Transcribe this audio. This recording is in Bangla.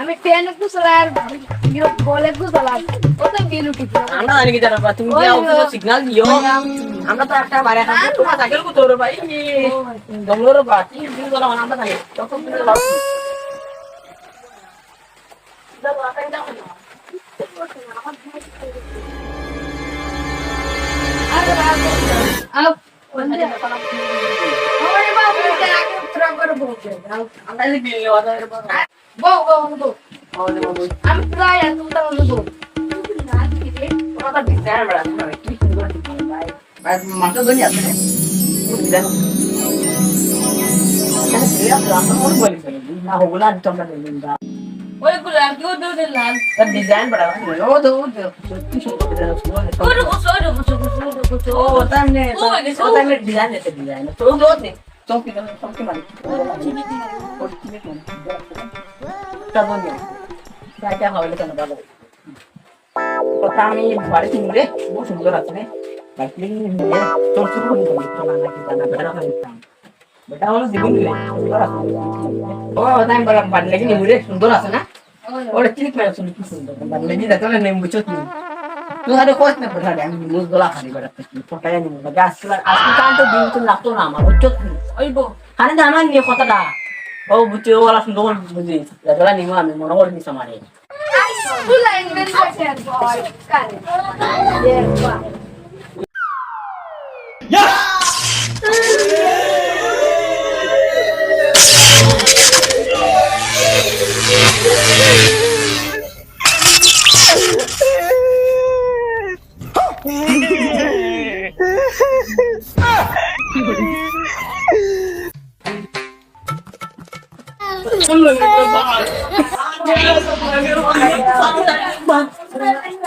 আমি ট্রেনে গুছলাম বলে গুছলাম ও তো বিল উঠি আমরা জানি কি জানো তুমি সিগন্যাল দিও আমরা তো একটা বারে তোমার সাইকেল কো তোর ভাই দমলোর বাকি আমরা জানি তখন আমি প্রায় এত ভাই মাথা ধরে আছে না হোগলা তোমরা দিন দা ওইগুলো আর কেউ দেউ দিলাম তার ডিজাইন বড় আছে ও কি বসো ও ডিজাইন আছে ডিজাইন তো ও দে মানে ও ঠিক আছে তারপর নিয়ে হবে কেন ভালো কথা আমি বাড়ি কিনলে বহু সুন্দর আছে রে। বাড়ি তোর শুরু করে দিবি তো না নাকি জানা বেটা বেটা হলো জীবন রে সুন্দর আছে। ও তাই বলা বাড়ি লাগি নিবি রে সুন্দর আছে না? ওরে ঠিক মানে শুনি কি সুন্দর বাড়ি লাগি যাতে না নেম বুঝছ তুই তুই আরে কোচ না বেটা আমি মুজ গলা খালি বেটা ফটাই নিবি গাছ আজকে কান তো দিন তো লাগতো না আমার বুঝছ ওই বো খানে জানা নিয়ে কথাটা ও বুঝছ ওরা সুন্দর বুঝি যারা নিবো আমি মনে করি নিস আমারে তুলা ইনভেন্ট করছে বয় কানে দেখবা Ang lagi ko sa akin. Ang lagi ko sa.